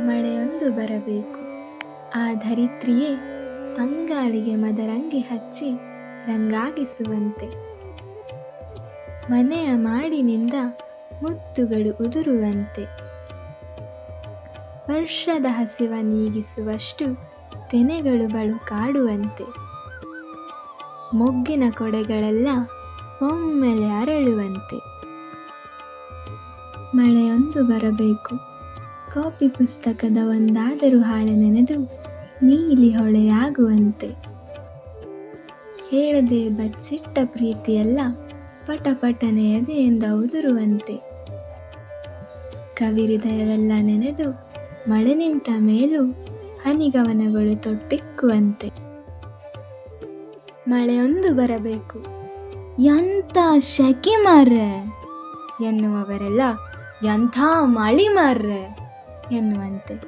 ಮಳೆಯೊಂದು ಬರಬೇಕು. ಆ ಧರಿತ್ರಿಯೇ ಅಂಗಾಲಿಗೆ ಮದರಂಗಿ ಹಚ್ಚಿ ರಂಗಾಗಿಸುವಂತೆ. ಮನೆಯ ಮಾಡಿನಿಂದ ಮುತ್ತುಗಳು ಉದುರುವಂತೆ. ವರ್ಷದ ಹಸಿವ ನೀಗಿಸುವಷ್ಟು ತೆನೆಗಳು ಬಳು ಕಾಡುವಂತೆ. ಮೊಗ್ಗಿನ ಕೊಡೆಗಳೆಲ್ಲ ಒಮ್ಮೆಲೆ ಅರಳುವಂತೆ. ಮಳೆಯೊಂದು ಬರಬೇಕು. ಕಾಪಿ ಪುಸ್ತಕದ ಒಂದಾದರೂ ಹಾಳೆ ನೆನೆದು ನೀಲಿ ಹೊಳೆಯಾಗುವಂತೆ. ಹೇಳದೆ ಬಚ್ಚಿಟ್ಟ ಪ್ರೀತಿಯೆಲ್ಲ ಪಟ ಎಂದ ಉದುರುವಂತೆ. ಕವಿರಿದಯವೆಲ್ಲ ನೆನೆದು ಮಳೆ ನಿಂತ ಮೇಲೂ ಹನಿಗವನಗಳು ತೊಟ್ಟಿಕ್ಕುವಂತೆ. ಮಳೆಯೊಂದು ಬರಬೇಕು. ಎಂಥ ಶೆಕೆ ಮಾರ್ರೆ ಎನ್ನುವವರೆಲ್ಲ ಎಂಥ ಮಳಿ ಮಾರ್ರೆ. genuente.